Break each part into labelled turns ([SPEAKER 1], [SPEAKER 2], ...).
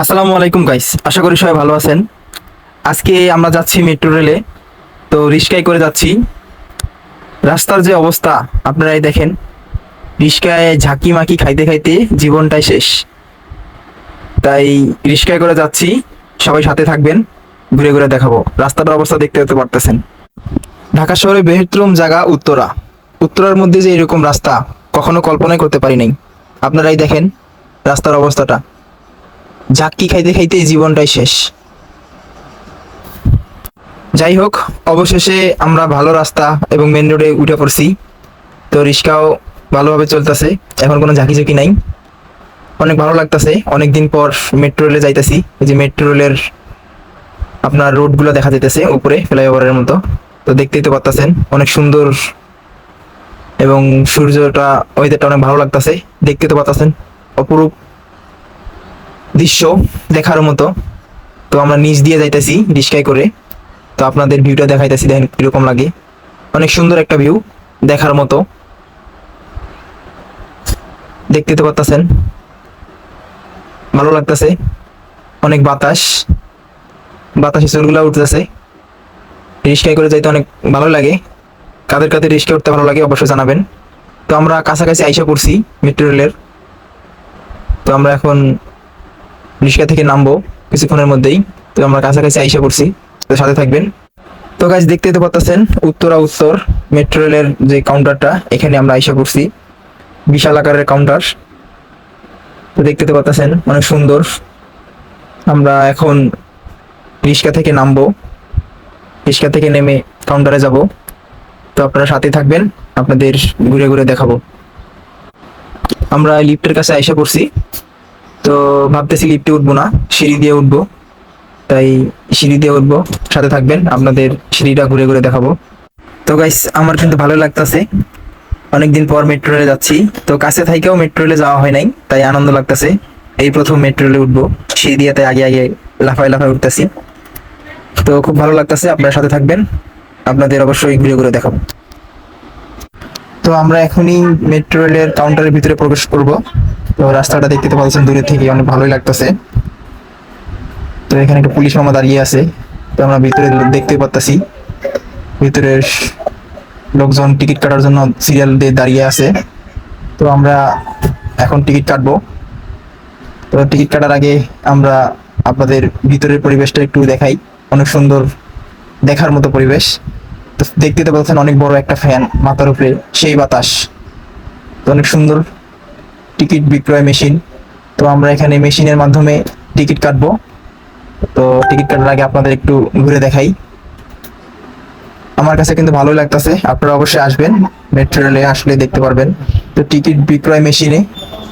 [SPEAKER 1] আসসালামু আলাইকুম গাইস আশা করি সবাই ভালো আছেন। আজকে আমরা যাচ্ছি মেট্রো রেলে তো রিস্কায় করে যাচ্ছি। রাস্তার যে অবস্থা, আপনারাই দেখেন। রিস্কায় ঝাঁকি মাকি খাইতে খাইতে জীবনটাই শেষ। তাই রিস্কায় করে যাচ্ছি। সবাই সাথে থাকবেন। ঘুরে ঘুরে দেখাবো। রাস্তাটার অবস্থা দেখতে দেখতে পারতেছেন। ঢাকা শহরে বৃহত্তম জায়গা উত্তরা। উত্তরার মধ্যে যে এরকম রাস্তা, কখনো কল্পনাই করতে পারি নাই। আপনারাই দেখেন রাস্তার অবস্থাটা। ঝাক্কি খাইতে খাইতে জীবনটাই শেষ। যাই হোক, অবশেষে আমরা ভালো রাস্তা এবং মেন রোডে উঠে পড়ছি। তো রিক্সাও ভালোভাবে চলতেছে, এখন কোনো ঝাঁকি ঝাঁকি নাই। অনেক ভালো লাগতেছে অনেক দিন পর মেট্রো রেলে যাইতেছি। এই যে মেট্রো রেলের আপনার রোডগুলো দেখা যাইতেছে উপরে ফ্লাইওভারের মতো। তো দেখতেই তো পারতেছেন, অনেক সুন্দর এবং সূর্যটা ওয়েদারটা অনেক ভালো লাগতেছে, দেখতে তো পারতেছেন। অপরূপ দৃশ্য দেখার মতো। তো আমরা নিচ দিয়ে যাইতেছি রিস্কায় করে। তো আপনাদের ভিউটা দেখাইতেছি, দেখেন কীরকম লাগে। অনেক সুন্দর একটা ভিউ দেখার মতো। দেখতে তো পারতেছেন। ভালো লাগতেছে। অনেক বাতাস। বাতাসে চুলগুলো উঠতেছে। রিস্কায় করে যাইতে অনেক ভালো লাগে। কাদের কাদের রিস্কায় উঠতে ভালো লাগে অবশ্যই জানাবেন। তো আমরা কাছাকাছি আইসা পড়ছি মেট্রো রেলের। তো আমরা এখন রিক্সা থেকে নামবো কিছুক্ষণের মধ্যেই। তো আমরা কাছাকাছি আইসা পড়ছি। তো সাথে থাকবেন। তো গাছ দেখতে তো পাচ্ছেন উত্তরা উত্তর মেট্রো রেলের যে কাউন্টারটা এখানে আমরা আইসা পড়ছি। বিশাল আকারের কাউন্টার তো দেখতে তো পাচ্ছেন অনেক সুন্দর। আমরা এখন রিক্সা থেকে নামবো। রিক্সা থেকে নেমে কাউন্টারে যাব। তো আপনারা সাথে থাকবেন, আপনাদের ঘুরে ঘুরে দেখাবো। আমরা লিফটের কাছে আইসা পড়ছি। তো ভাবতেছি লিফটে উঠবো না, সিঁড়ি দিয়ে উঠবো। তাই সিঁড়ি দিয়ে উঠবো, সাথে থাকবেন, আপনাদের সিঁড়িটা ঘুরে ঘুরে দেখাবো। তো গাইস আমার কিন্তু ভালো লাগতেছে। অনেকদিন পর মেট্রো রেলে যাচ্ছি। তো কাছে থাইকেও মেট্রো রেলে যাওয়া হয় নাই, তাই আনন্দ লাগতেছে। এই প্রথম মেট্রো রেলে উঠবো। সিঁড়ি দিয়ে তাই আগে আগে লাফায় লাফায় উঠতেছি। তো খুব ভালো লাগতেছে, আপনারা সাথে থাকবেন। আপনাদের অবশ্যই ঘুরে ঘুরে দেখাবো। তো আমরা এখনই মেট্রো রেলের কাউন্টারের ভিতরে প্রবেশ করব। তো রাস্তাটা দেখতে পাচ্ছেন দূরে থেকে, অনেক ভালোই লাগতেছে। তো এখানে একটা পুলিশ মামা দাঁড়িয়ে আছে, তো আমরা ভিতরে দেখতে পাচ্ছি ভিতরের লোকজন টিকিট কাটার জন্য সিরিয়াল দিয়ে দাঁড়িয়ে আছে। তো আমরা এখন টিকিট কাটবো। তো টিকিট কাটার আগে আমরা আপনাদের ভিতরের পরিবেশটা একটু দেখাই। অনেক সুন্দর দেখার মতো পরিবেশ। তো দেখতে তো পাচ্ছেন অনেক বড় একটা ফ্যান, মাথার উপরে সেই বাতাস। তো অনেক সুন্দর টিকিট বিক্রয় মেশিন। তো আমরা এখানে মেশিনের মাধ্যমে টিকিট কাটবো। তো টিকিট কাটার আগে আপনাদের একটু ঘুরে দেখাই। আমার কাছে কিন্তু ভালোই লাগতেছে, আপনারা অবশ্যই আসবেন। মেট্রো রেলে আসলে দেখতে পারবেন। তো টিকিট বিক্রয় মেশিনে,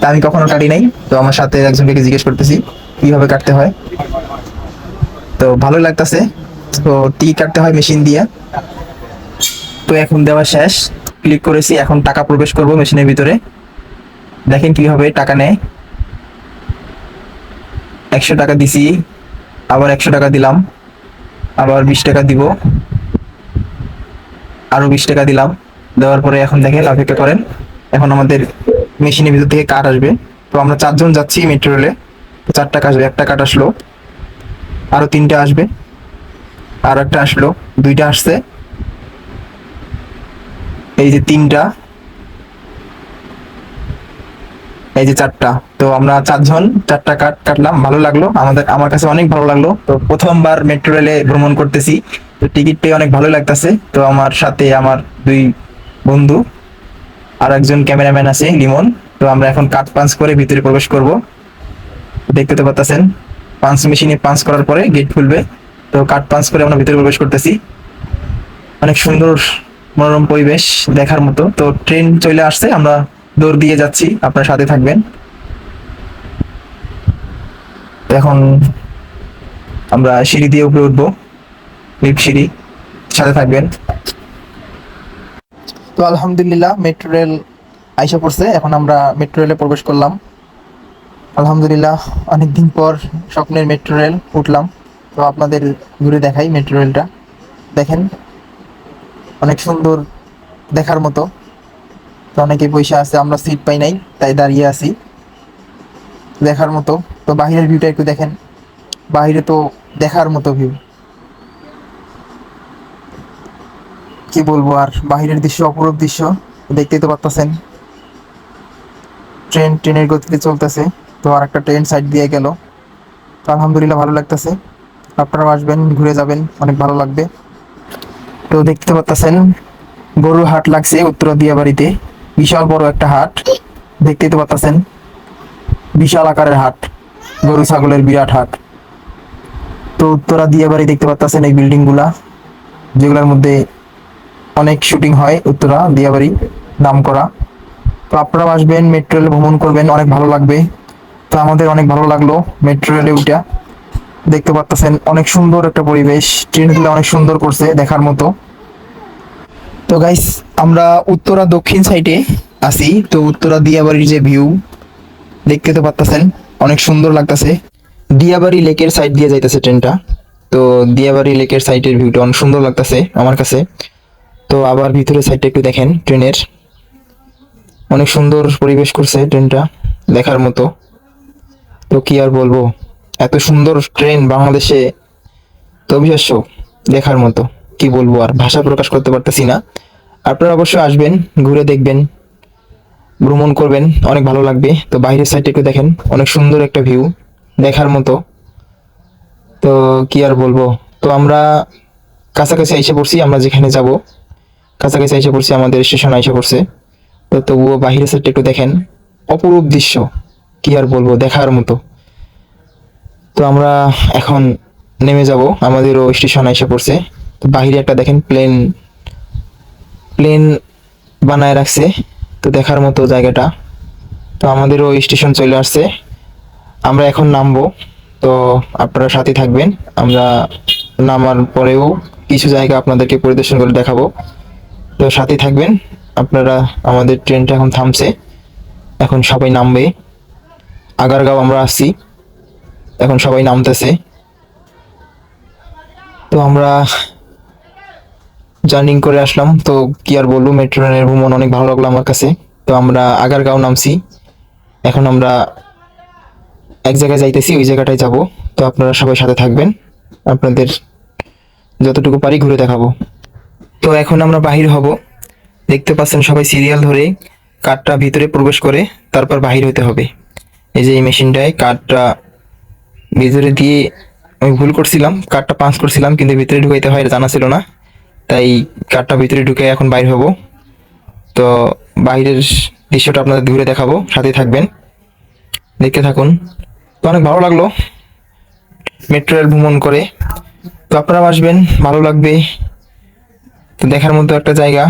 [SPEAKER 1] তা আমি কখনো কাটি নাই। তো আমার সাথে একজনকে জিজ্ঞেস করতেছি, কীভাবে কাটতে হয়? তো ভালো লাগতেছে। তো টিকিট কাটতে হয় মেশিন দিয়ে। তো এখন দেওয়া শেষ। ক্লিক করেছি, এখন টাকা প্রবেশ করব মেশিনের ভিতরে। দেখেন কীভাবে টাকা নেয়। একশো টাকা দিছি, আবার একশো টাকা দিলাম, আবার বিশ টাকা দিব, আরও বিশ টাকা দিলাম। দেওয়ার পরে এখন দেখেন, অপেক্ষা করেন, এখন আমাদের মেশিনের ভিতর থেকে কার্ড আসবে। তো আমরা চারজন যাচ্ছি মেট্রো রেলে তো চার টাকা আসবে একটা কার্ড আসলো, আরও তিনটা আসবে আর একটা আসলো, দুইটা আসছে। এই যে তিনটা এই যে চারটা, তো আমরা চারজন চারটা কাট কাটলাম, ভালো লাগল। আমাদের, আমার কাছে অনেক ভালো লাগল। তো প্রথমবার মেট্রো রেলে ভ্রমণ করতেছি। তো টিকিট পেয়ে অনেক ভালো লাগতেছে। তো আমার সাথে আমার দুই বন্ধু আর একজন ক্যামেরাম্যান আছে, লিমন। তো আমরা এখন কাট পাঞ্চ করে ভিতরে প্রবেশ করব। দেখতে তো পাচ্ছেন পাঞ্চ মেশিনে পাঞ্চ করার পরে গেট খুলবে। তো কাট পাঞ্চ করে আমরা ভিতরে প্রবেশ করতেছি। অনেক সুন্দর মনোরম পরিবেশ দেখার মতো। তো ট্রেন চলে আসছে, আমরা দৌড় দিয়ে যাচ্ছি, আপনার সাথে থাকবেন। এখন আমরা সিঁড়ি দিয়ে উপরে উঠবো, লিফট সিঁড়ি, সাথে থাকবেন। তো আলহামদুলিল্লাহ মেট্রো রেল আইসা পড়ছে, এখন আমরা মেট্রো রেলে প্রবেশ করলাম। আলহামদুলিল্লাহ, অনেকদিন পর স্বপ্নের মেট্রো রেল উঠলাম। তো আপনাদের ঘুরে দেখাই মেট্রো রেলটা দেখেন, অনেক সুন্দর দেখার মতো। তো অনেকে পয়সা আছে, আমরা সিট পাই নাই, তাই দাঁড়িয়ে আছি। দেখার মতো। তো বাহিরের ভিউটা একটু দেখেন। বাইরে তো দেখার মতো ভিউ কি বলব আর, বাহিরের দৃশ্য, অপরূপ দৃশ্য, দেখতেই তো পারতেছেন। ট্রেন, ট্রেনের গতিতে চলতেছে। তো আর একটা ট্রেন সাইড দিয়ে গেল। তো আলহামদুলিল্লাহ ভালো লাগতেছে। আপনারাও আসবেন, ঘুরে যাবেন, অনেক ভালো লাগবে। তো দেখতে পাচ্ছেন গরুর হাট লাগছে উত্তরা দিয়া বাড়িতে। বিশাল বড় একটা হাট। দেখতেই তো পাচ্ছেন বিশাল আকারের হাট, গরু ছাগলের বিরাট হাট। তো উত্তরা দিয়া বাড়ি দেখতে পাচ্ছেন এই বিল্ডিংগুলা যেগুলোর মধ্যে অনেক শুটিং হয় উত্তরা দিয়াবাড়ি নাম করা তো আপনারা আসবেন মেট্রো রেলে ভ্রমণ করবেন, অনেক ভালো লাগবে। তো আমাদের অনেক ভালো লাগল মেট্রো রেলে উঠা দেখতে পাচ্ছেন অনেক সুন্দর একটা পরিবেশ ট্রেনগুলো অনেক সুন্দর করছে দেখার মতো। তো গাইস আমরা উত্তরা দক্ষিণ সাইডে আছি। তো উত্তরা দিয়াবাড়ির যে ভিউ দেখতে তো পাচ্ছেন অনেক সুন্দর লাগতেছে। দিয়াবাড়ি লেকের সাইড দিয়ে যাইতেছে ট্রেনটা তো দিয়াবাড়ি লেকের সাইডের ভিউটা অনেক সুন্দর লাগতেছে আমার কাছে। তো আবার ভিতরের সাইডটা একটু দেখেন ট্রেনের অনেক সুন্দর পরিবেশ করছে ট্রেনটা দেখার মতো। তো কি আর বলব, এত সুন্দর ট্রেন বাংলাদেশে। তো অবিশ্বাস্য, দেখার মতো। কি বলব আর ভাষা প্রকাশ করতে পারতেছি না। আপনারা অবশ্যই আসবেন, ঘুরে দেখবেন, ভ্রমণ করবেন, অনেক ভালো লাগবে। তো বাইরের সাইডটা একটু দেখেন, অনেক সুন্দর একটা ভিউ দেখার মতো। তো কি আর বলব? তো আমরা কাছাকাছি এসে পড়ছি, আমরা যেখানে যাব, কাছাকাছি এসে পড়ছি, আমাদের স্টেশন এসে পড়ছে। তো তবুও বাহিরের সাইডটা একটু দেখেন, অপরূপ দৃশ্য, কি আর বলব, দেখার মতো। তো আমরা এখন নেমে যাব, আমাদেরও স্টেশন এসে পড়ছে। তো বাহিরে একটা দেখেন প্লেন প্লেন বানায় রাখছে। তো দেখার মতো জায়গাটা। তো আমাদেরও স্টেশন চলে আসছে। আমরা এখন নামবো। তো আপনারা সাথে থাকবেন। আমরা নামার পরেও কিছু জায়গা আপনাদেরকে পরিদর্শন করে দেখাবো। তো সাথে থাকবেন। আপনারা আমাদের ট্রেনটা এখন থামছে। এখন সবাই নামবে। আগারগাঁও আমরা আসছি। এখন সবাই নামতেছে। তো আমরা জার্নিং করে আসলাম। তো কি আর বলব, মেট্রো ট্রেনের ভ্রমণ অনেক ভালো লাগল আমার কাছে। তো আমরা আগারগাঁও নামছি। এখন আমরা এক জায়গায় যাইতেছি, ওই জায়গাটায় যাব। তো আপনারা সবাই সাথে থাকবেন। আপনাদের যতটুকু পারি ঘুরে দেখাবো। তো এখন আমরা বাহির হব। দেখতে পাচ্ছেন সবাই সিরিয়াল ধরে কাঠটা ভিতরে প্রবেশ করে, তারপর বাহির হতে হবে। এই যে এই মেশিনটায় কাঠটা ভিতরে দিয়ে আমি ভুল করছিলাম, কাঠটা পাঞ্চ করছিলাম, কিন্তু ভিতরে ঢুকাইতে হয় জানা ছিল না। তাই কার্ডটা ভিতরে ঢুকে এখন বাইর হব। তো বাইরের দৃশ্যটা আপনাদের ঘুরে দেখাবো সাথে থাকবেন। দেখতে থাকুন। তো অনেক ভালো লাগল মেট্রো রেল ভ্রমণ করে। তো আপনারাও আসবেন, ভালো লাগবে। তো দেখার মতো একটা জায়গা।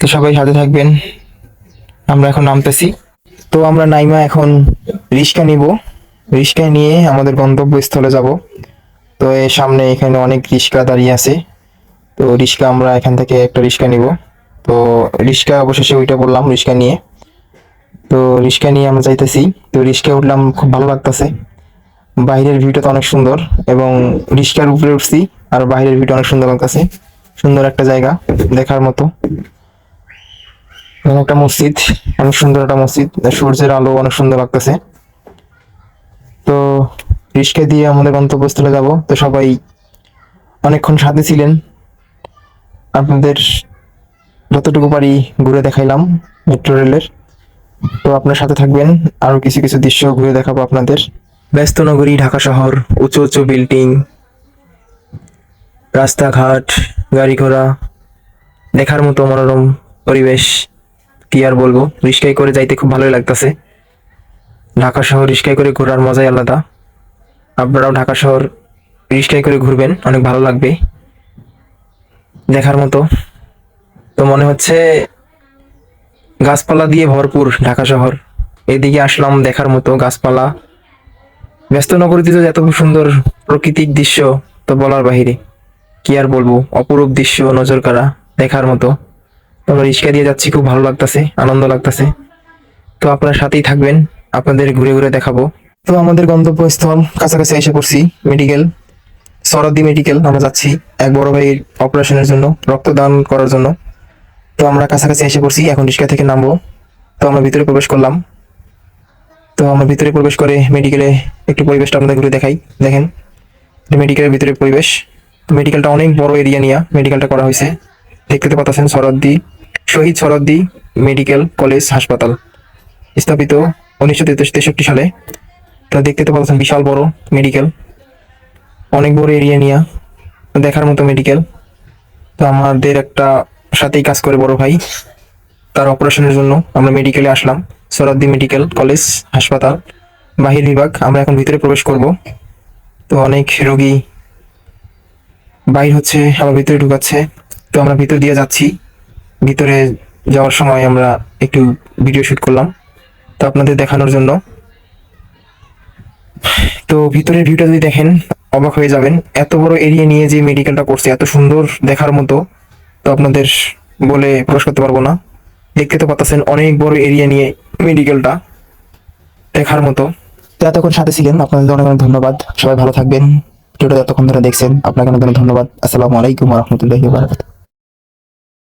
[SPEAKER 1] তো সবাই সাথে থাকবেন। আমরা এখন নামতেছি। তো আমরা নাইমা এখন রিক্সা নিব। রিক্সা নিয়ে আমাদের গন্তব্যস্থলে যাব। তো এর সামনে এখানে অনেক রিক্সা দাঁড়িয়ে আছে। তো রিক্সা আমরা এখান থেকে একটা রিক্সা নিব। তো রিক্সা অবশেষে ওইটা বললাম রিক্সা নিয়ে। তো রিক্সা নিয়ে আমরা যাইতেছি। তো রিক্সা উঠলাম, খুব ভালো লাগতেছে। বাইরের ভিউটা তো অনেক সুন্দর এবং রিক্সার উপরে উঠছি আর বাইরের ভিউটা অনেক সুন্দর লাগতেছে। সুন্দর একটা জায়গা দেখার মতো। একটা মসজিদ, অনেক সুন্দর একটা মসজিদ। সূর্যের আলো অনেক সুন্দর লাগতেছে। রিক্সা দিয়ে আমাদের গন্তব্যস্থলে যাব। তো সবাই অনেকক্ষণ সাথে ছিলেন। আপনাদের যতটুকু পারি ঘুরে দেখাইলাম মেট্রো রেলের। তো আপনার সাথে থাকবেন। আরও কিছু কিছু দৃশ্য ঘুরে দেখাবো আপনাদের। ব্যস্ত নগরী, ঢাকা শহর, উঁচু উঁচু বিল্ডিং, রাস্তাঘাট, গাড়ি ঘোড়া, দেখার মতো মনোরম পরিবেশ কি আর বলব? রিক্সায় করে যাইতে খুব ভালোই লাগতেছে। ঢাকা শহর রিক্সায় করে ঘোরার মজাই আলাদা। আপনারাও ঢাকা শহর রিক্সায় করে ঘুরবেন, অনেক ভালো লাগবে দেখার মতো। তো মনে হচ্ছে গাছপালা দিয়ে ভরপুর ঢাকা শহর। এদিকে আসলাম দেখার মতো গাছপালা। ব্যস্ত নগরীতে তো এত সুন্দর প্রাকৃতিক দৃশ্য, তো বলার বাহিরে কি আর বলব, অপরূপ দৃশ্য নজর কাড়া দেখার মতো। আমরা রিক্সা দিয়ে যাচ্ছি, খুব ভালো লাগতেছে, আনন্দ লাগতেছে। তো আপনার সাথেই থাকবেন, আপনাদের ঘুরে ঘুরে দেখাবো। তো আমাদের গন্তব্যস্থল কাছাকাছি এসে পড়ছি মেডিকেল সরদি মেডিকেল আমরা যাচ্ছি এক বড় ভাইয়ের অপারেশনের জন্য, রক্তদান করার জন্য। তো আমরা কাছাকাছি এসে পড়ছি, এখন রিক্সা থেকে নামবো। তো আমরা ভিতরে প্রবেশ করলাম। তো আমরা ভিতরে প্রবেশ করে মেডিকেলে একটু পরিবেশটা আপনাদের ঘুরে দেখাই। দেখেন মেডিকেলের ভিতরে পরিবেশ। মেডিকেলটা অনেক বড় এরিয়া নিয়ে মেডিকেলটা করা হয়েছে। দেখতে পাচ্ছেন সরদ্দি, শহীদ সরদ্দি মেডিকেল কলেজ হাসপাতাল, স্থাপিত উনিশশো তেষট্টি সালে। তো দেখতে তো পাচ্ছেন, বিশাল বড় মেডিকেল অনেক বড় এরিয়া নিয়ে, দেখার মতো মেডিকেল তো আমাদের একটা সাথেই কাজ করে বড় ভাই। তার অপারেশনের জন্য আমরা মেডিকেলে আসলাম, সরাদ্দি মেডিকেল কলেজ হাসপাতাল, বাহির বিভাগ। আমরা এখন ভিতরে প্রবেশ করব। তো অনেক রোগী বাইর হচ্ছে, আবার ভিতরে ঢুকাচ্ছে। তো আমরা ভিতর দিয়ে যাচ্ছি। ভিতরে যাওয়ার সময় আমরা একটু ভিডিও শুট করলাম। তো আপনাদের দেখানোর জন্য তো ভিতরের ভিউটা যদি দেখেন, অবাক হয়ে যাবেন। এত বড় এরিয়া নিয়ে যে মেডিকেলটা করছে, এত সুন্দর দেখার মতো, তো আপনাদের বলে প্রকাশ করতে পারব না। দেখতে তো পাচ্ছেন, অনেক বড় এরিয়া নিয়ে মেডিকেলটা দেখার মতো। তো এতক্ষণ সাথে ছিলেন, আপনাদের অনেক অনেক ধন্যবাদ। সবাই ভালো থাকবেন। ভিডিওটা এতক্ষণ ধরে দেখছেন, আপনাকে অনেক অনেক ধন্যবাদ। আসসালামু আলাইকুম রহমতুল্লাহি